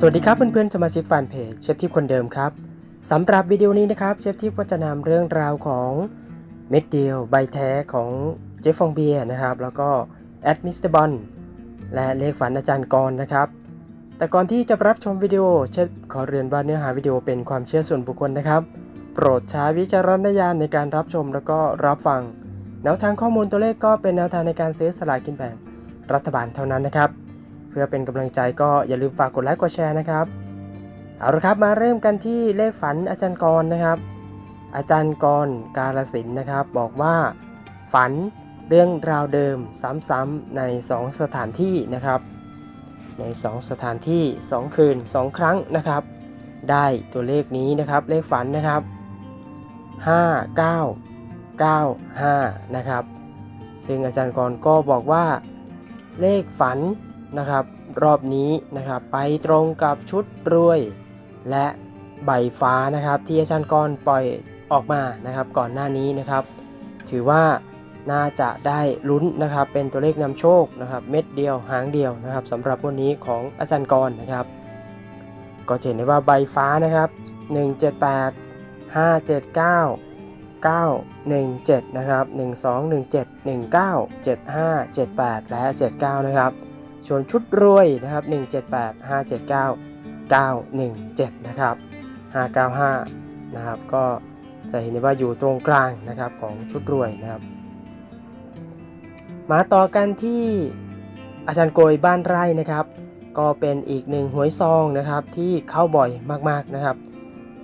สวัสดีครับเพื่อนๆสมาชิกแฟนเพจเชฟทิพย์คนเดิมครับสำหรับวิดีโอนี้นะครับเชฟทิพย์ก็จะนำเรื่องราวของเม็ดเดียวใบแท้ของเจฟฟองเบียนะครับ แล้วก็แอดมิสเตอร์บอลและเลขฝันอาจารย์กรนะครับ แต่ก่อนที่จะรับชมวิดีโอเชฟขอเรียนว่าเนื้อหาวิดีโอเป็นความเชื่อส่วนบุคคลนะครับ โปรดใช้วิจารณญาณในการรับชมแล้วก็รับฟังแนวทางข้อมูลตัวเลขก็เป็นแนวทางในการซื้อสลากกินแบ่งรัฐบาลเท่านั้นนะครับ เพื่อเป็นกำลังใจก็อย่าลืมฝากกดไลค์กดแชร์นะครับ เอาละครับมาเริ่มกันที่เลขฝันอาจารย์กรนะครับ อาจารย์กรกาลสินนะครับ บอกว่า ฝันเรื่องราวเดิมซ้ำๆใน 2 สถานที่นะครับ ใน 2 สถานที่ 2 คืน 2 ครั้งนะครับ ได้ตัวเลขนี้นะครับ เลขฝันนะครับ 5 9 9 5 นะครับ ซึ่งอาจารย์กรก็บอกว่า เลขฝัน นะครับ รอบนี้นะครับไปตรงกับชุดรวย และใบฟ้านะครับที่อาจารย์กรปล่อยออกมานะครับ ก่อนหน้านี้นะครับ ถือว่าน่าจะได้ลุ้นนะครับ เป็นตัวเลขนำโชคนะครับ เม็ดเดียวหางเดียวนะครับสำหรับวันนี้ของอาจารย์กรนะครับ ก็เห็นได้ว่าใบฟ้านะครับ 178 579 917 นะครับ 1217 19 75 78 และ 79 นะครับ ส่วนชุดรวยนะครับ 178 579 917 นะครับ 595 นะครับ ก็จะเห็นได้ว่าอยู่ตรงกลางนะครับของชุดรวยนะครับ มาต่อกันที่อาจารย์โกยบ้านไร่นะครับ ก็เป็นอีกหนึ่งหวยซองนะครับที่เข้าบ่อยมากๆนะครับ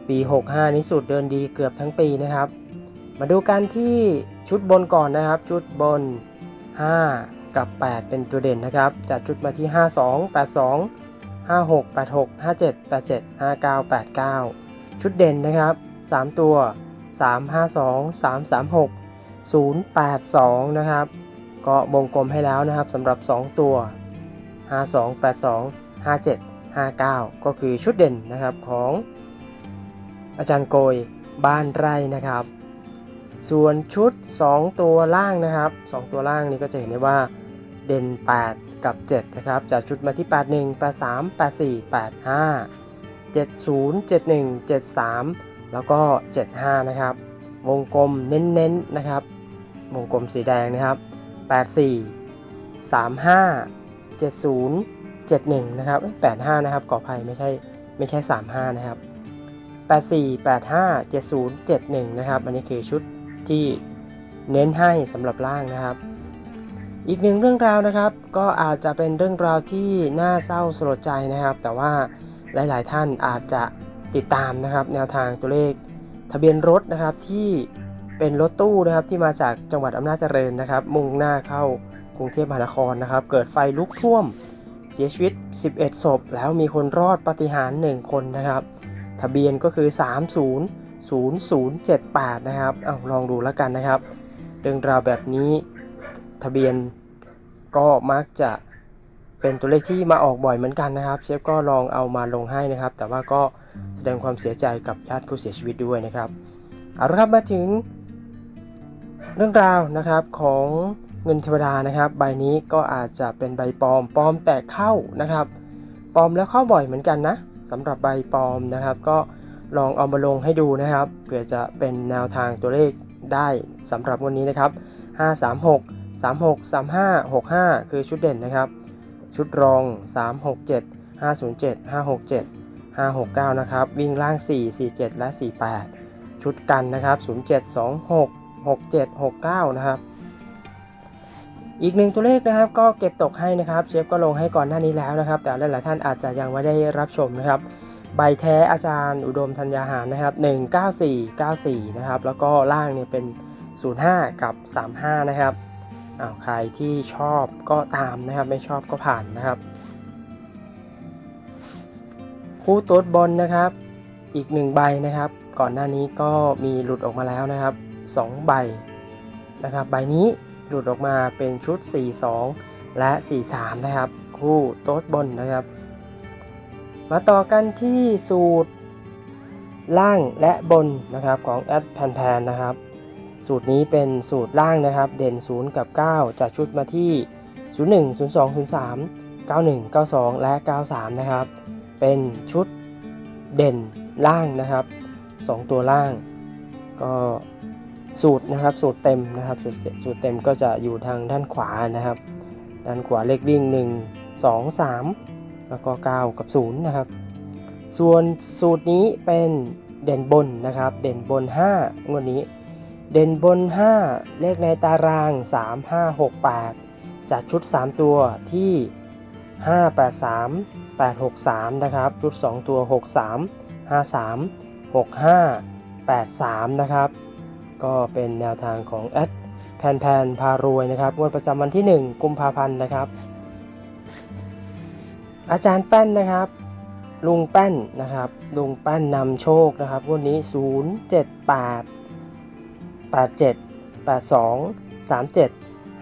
ปี 65 นี้สุดเดินดีเกือบทั้งปีนะครับ มาดูกันที่ชุดบนก่อนนะครับ ชุดบน 5 กับ 8 เป็นตัวเด่นนะครับ จัดชุดมาที่ 52 82 56 86 57 87 59 89 ชุดเด่นนะครับ 3 ตัว 352 336 082 นะครับ ก็วงกลมให้แล้วนะครับสำหรับ 2 ตัว 52 82 57 59 ก็คือชุดเด่นนะครับของ อาจารย์โกยบ้านไร่นะครับ ส่วนชุด 2 ตัวล่างนะครับ 2 ตัวล่างนี้ก็จะเห็นได้ว่า เด่น 8 กับ 7 นะครับ จากชุดมาที่ 81 83 84 85 70 71 73 แล้วก็ 75 นะครับ วงกลมเน้นๆนะครับ วงกลมสีแดงนะครับ 84 35 70 71 นะครับ85 นะครับขออภัยไม่ใช่ไม่ใช่ 35 นะครับ 84 85 70 71 นะครับ อันนี้คือชุดที่เน้นให้สำหรับล่างนะครับ อีกหนึ่งเรื่องราวนะครับ ก็อาจจะเป็นเรื่องราวที่น่าเศร้าสลดใจนะครับ แต่ว่าหลาย ๆ ท่านอาจจะติดตามนะครับ แนวทางตัวเลขทะเบียนรถนะครับที่เป็นรถตู้นะครับที่มาจากจังหวัดอำนาจเจริญนะครับ มุ่งหน้าเข้ากรุงเทพมหานครนะครับ เกิดไฟลุกท่วมเสียชีวิต 11 ศพ แล้วมีคนรอดปฏิหาร 1 คนนะครับ ทะเบียนก็คือ 30 0078 นะครับเอาลองดูแล้วกันนะครับ เรื่องราวแบบนี้ ทะเบียน ก็มักจะเป็นตัวเลขที่มาออกบ่อยเหมือนกันนะครับ เชฟก็ลองเอามาลงให้นะครับ แต่ว่าก็แสดงความเสียใจกับญาติผู้เสียชีวิตด้วยนะครับเอาละครับมาถึงเรื่องราวนะครับของเงินเทวดานะครับ ใบนี้ก็อาจจะเป็นใบปลอมปลอมแต่เข้านะครับปลอมแล้วเข้าบ่อยเหมือนกันนะสำหรับใบปลอมนะครับ ก็ลองเอามาลงให้ดูนะครับเผื่อจะเป็นแนวทางตัวเลขได้สำหรับวันนี้นะครับ 536 36 35 65 คือชุดเด่นนะครับ ชุดรอง 367 507 567 569 นะครับ วิ่งล่าง 4 47 และ 48 ชุดกันนะครับ 07 26 67 69 นะครับ อีกหนึ่งตัวเลขนะครับ ก็เก็บตกให้นะครับ เชฟก็ลงให้ก่อนหน้านี้แล้วนะครับ แต่หลายๆท่านอาจจะยังไม่ได้รับชมนะครับใบแท้อาจารย์อุดมธัญญาหารนะครับ 19494 นะครับ แล้วก็ล่างเนี่ยเป็น 05 กับ 35 นะครับ อ้าวใครที่ชอบก็ตามนะครับ ไม่ชอบก็ผ่านนะครับ คู่โต๊ดบอลนะครับ อีกหนึ่งใบนะครับ ก่อนหน้านี้ก็มีหลุดออกมาแล้วนะครับ2ใบนะครับ ใบนี้หลุดออกมาเป็นชุด 4-2 และ 4-3 นะครับ คู่โต๊ดบอลนะครับ มาต่อกันที่สูตรล่างและบนนะครับของแอดแพนๆนะครับ สูตรนี้เป็นสูตรล่างนะครับ เด่น 0 กับ 9จัดชุดมาที่ 01 02 03 91 92 และ 93 นะครับ เป็นชุดเด่นล่างนะครับ 2 ตัวล่าง ก็สูตรนะครับสูตรเต็มนะครับสูตรสูตรเต็มก็จะอยู่ทางด้านขวานะครับ ด้านขวาเลขวิ่ง 1 2 3 แล้วก็ 9 กับ 0 นะครับ ส่วนสูตรนี้เป็นเด่นบนนะครับ เด่นบน 5 งวดนี้ เด่นบน 5 เลขในตาราง 3 5 6 8จัดชุด 3 ตัวที่ 5 8 3 8 6 3 นะครับ ชุด 2 ตัว 6 3 5 3 6 5 8 3 นะครับ ก็เป็นแนวทางของแอดแพนแพนพารวยนะครับงวดประจำวันที่ 1 กุมภาพันธ์นะครับ อาจารย์แป้นนะครับ ลุงแป้นนะครับ ลุงแป้นนำโชคนะครับงวดนี้ 0 87 8 2 3 7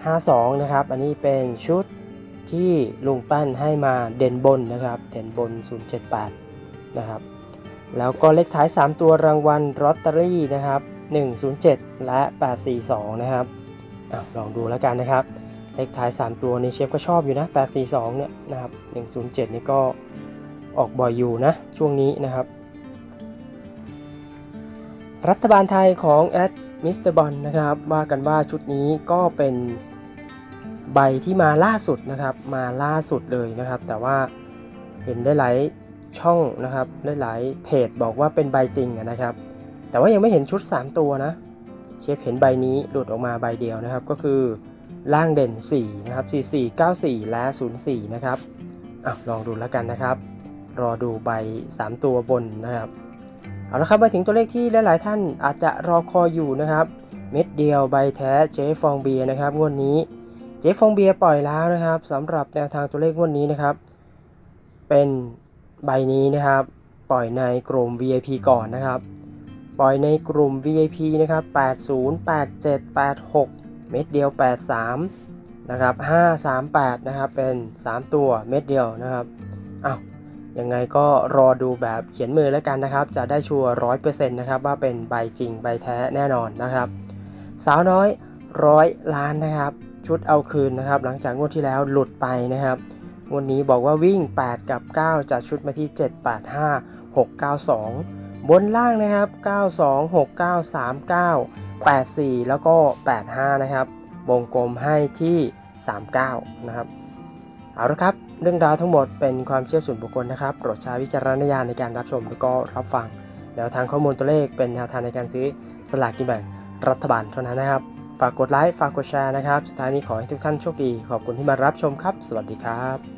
5 2 นะครับ อันนี้เป็นชุดที่ลุงแป้นให้มาเด่นบนนะครับ เด่นบน 078 นะครับ แล้วก็เลขท้าย 3 ตัวรางวัลลอตเตอรี่นะครับ 107 และ 842 นะครับอลองดูแล้วกันนะครับ เลขท้าย 3 ตัวนี้เชฟก็ชอบอยู่นะ 842 เนี่ยนะครับ 107 นี่ก็ออกบ่อยอยู่นะ ช่วงนี้นะครับ รัฐบาลไทยของแอด มิสเตอร์บอลนะครับว่ากันว่าชุดนี้ก็เป็นใบที่มาล่าสุดนะครับมาล่าสุดเลยนะครับ แต่ว่าเห็นได้หลายช่องนะครับได้หลายเพจบอกว่าเป็นใบจริงนะครับ แต่ว่ายังไม่เห็นชุด 3 ตัวนะ เชฟเห็นใบนี้หลุดออกมาใบเดียวนะครับ ก็คือล่างเด่น4นะครับ44 94 และ 04 นะครับอะลองดูแล้วกันนะครับ รอดูใบ 3 ตัวบนนะครับ เอาละครับมาถึงตัวเลขที่หลายๆท่านอาจจะรอคอยอยู่นะครับ เม็ดเดียวใบแท้เจ๊ฟองเบียนะครับงวดนี้เจ๊ฟองเบียปล่อยแล้วนะครับสำหรับแนวทางตัวเลขงวดนี้นะครับ เป็นใบนี้นะครับ ปล่อยในกลุ่ม VIP ก่อนนะครับ ปล่อยในกลุ่ม VIP นะครับ80 87 86 เม็ดเดียว 83นะครับ538นะครับเป็น 3 ตัวเม็ดเดียวนะครับอ้าว ยังไงก็รอดูแบบเขียนมือแล้วกันนะครับ จะได้ชัวร์ร้อยเปอร์เซ็นต์นะครับว่าเป็นใบจริงใบแท้แน่นอนนะครับ สาวน้อยร้อยล้านนะครับ ชุดเอาคืนนะครับ หลังจากงวดที่แล้วหลุดไปนะครับงวดนี้บอกว่าวิ่ง 8 กับ 9จัดชุดมาที่ 7 8 5 6 9 2 บนล่างนะครับ 92 69 39 84 แล้วก็ 85 นะครับวงกลมให้ที่ 39 นะครับ เอาละครับ เรื่องราวทั้งหมดเป็นความเชื่อส่วนบุคคลนะครับโปรดใช้วิจารณญาณในการรับชมและก็รับฟังแล้วทางข้อมูลตัวเลขเป็นแนวทางในการซื้อสลากกินแบ่งรัฐบาลเท่านั้นนะครับฝากกดไลค์ฝากกดแชร์นะครับ สุดท้ายนี้ขอให้ทุกท่านโชคดี ขอบคุณที่มารับชมครับ สวัสดีครับ